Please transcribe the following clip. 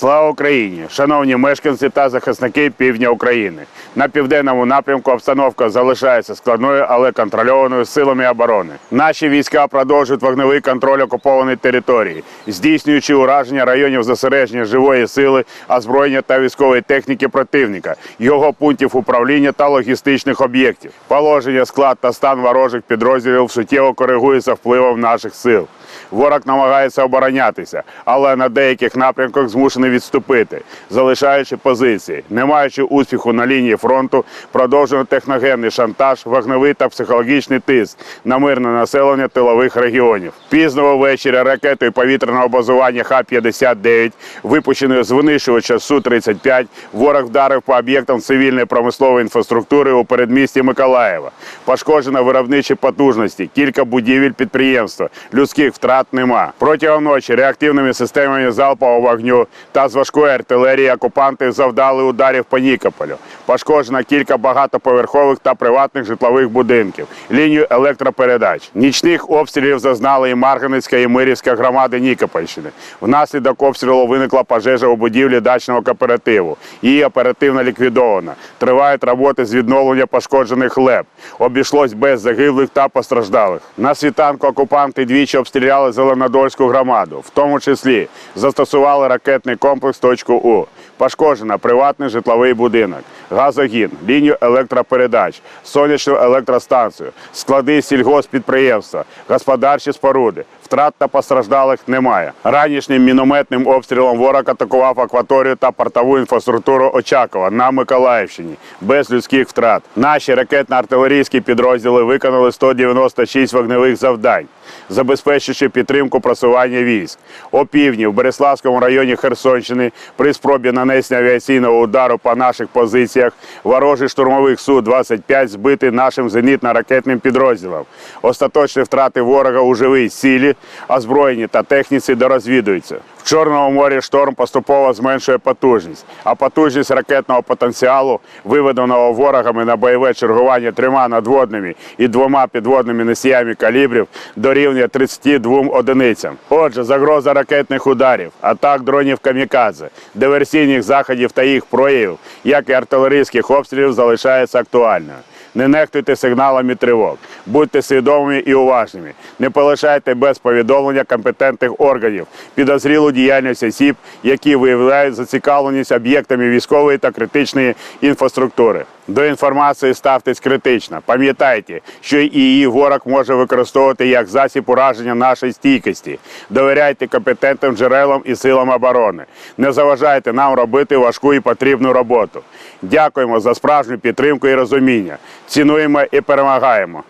Слава Україні! Шановні мешканці та захисники півдня України. На південному напрямку обстановка залишається складною, але контрольованою силами оборони. Наші війська продовжують вогневий контроль окупованої території, здійснюючи ураження районів зосередження живої сили, озброєння та військової техніки противника, його пунктів управління та логістичних об'єктів. Положення, склад та стан ворожих підрозділів суттєво коригується впливом наших сил. Ворог намагається оборонятися, але на деяких напрямках змушений відступити, залишаючи позиції, не маючи успіху на лінії фронту, продовжує техногенний шантаж, вогневий та психологічний тиск на мирне населення тилових регіонів. Пізно ввечері ракетою повітряного базування Х-59, випущеною з винищувача Су-35, ворог вдарив по об'єктам цивільної промислової інфраструктури у передмісті Миколаєва. Пошкоджено виробничі потужності, кілька будівель підприємства, людських втрат нема. Протягом ночі реактивними системами залпового вогню та з важкої артилерії окупанти завдали ударів по Нікополю. Пошкоджено кілька багатоповерхових та приватних житлових будинків, лінію електропередач. Нічних обстрілів зазнали і Марганецька, і Мирівська громади Нікопольщини. Внаслідок обстрілу виникла пожежа у будівлі дачного кооперативу. Її оперативно ліквідовано. Тривають роботи з відновлення пошкоджених леп. Обійшлось без загиблих та постраждалих. На світанку окупанти двічі обстріляли Зеленодольську громаду, в тому числі застосували ракетний комплекс «Точку У». Пошкоджено приватний житловий будинок, газогін, лінію електропередач, сонячну електростанцію, склади сільгоспідприємства, господарчі споруди. Втрат та постраждалих немає. Ранішнім мінометним обстрілом ворог атакував акваторію та портову інфраструктуру Очакова на Миколаївщині без людських втрат. Наші ракетно-артилерійські підрозділи виконали 196 вогневих завдань, забезпечуючи підтримку просування військ. О півдні в Береславському районі Херсонщини при спробі нанесення авіаційного удару по наших позиціях ворожий штурмових Су-25 збитий нашим зенітно-ракетним підрозділом. Остаточні втрати ворога у живій силі, озброєнні та техніці дорозвідуються. В Чорному морі шторм поступово зменшує потужність, а потужність ракетного потенціалу, виведеного ворогами на бойове чергування трьома надводними і двома підводними носіями калібрів, дорівнює 32 одиницям. Отже, загроза ракетних ударів, атак дронів камікадзе, диверсійних заходів та їх проявів, як і артилерійських обстрілів, залишається актуальною. Не нехтуйте сигналами тривог, будьте свідомими і уважними. Не полишайте без повідомлення компетентних органів підозрілу діяльність осіб, які виявляють зацікавленість об'єктами військової та критичної інфраструктури. До інформації ставтесь критично. Пам'ятайте, що і її ворог може використовувати як засіб ураження нашої стійкості. Довіряйте компетентним джерелам і силам оборони. Не заважайте нам робити важку і потрібну роботу. Дякуємо за справжню підтримку і розуміння. Цінуємо і перемагаємо.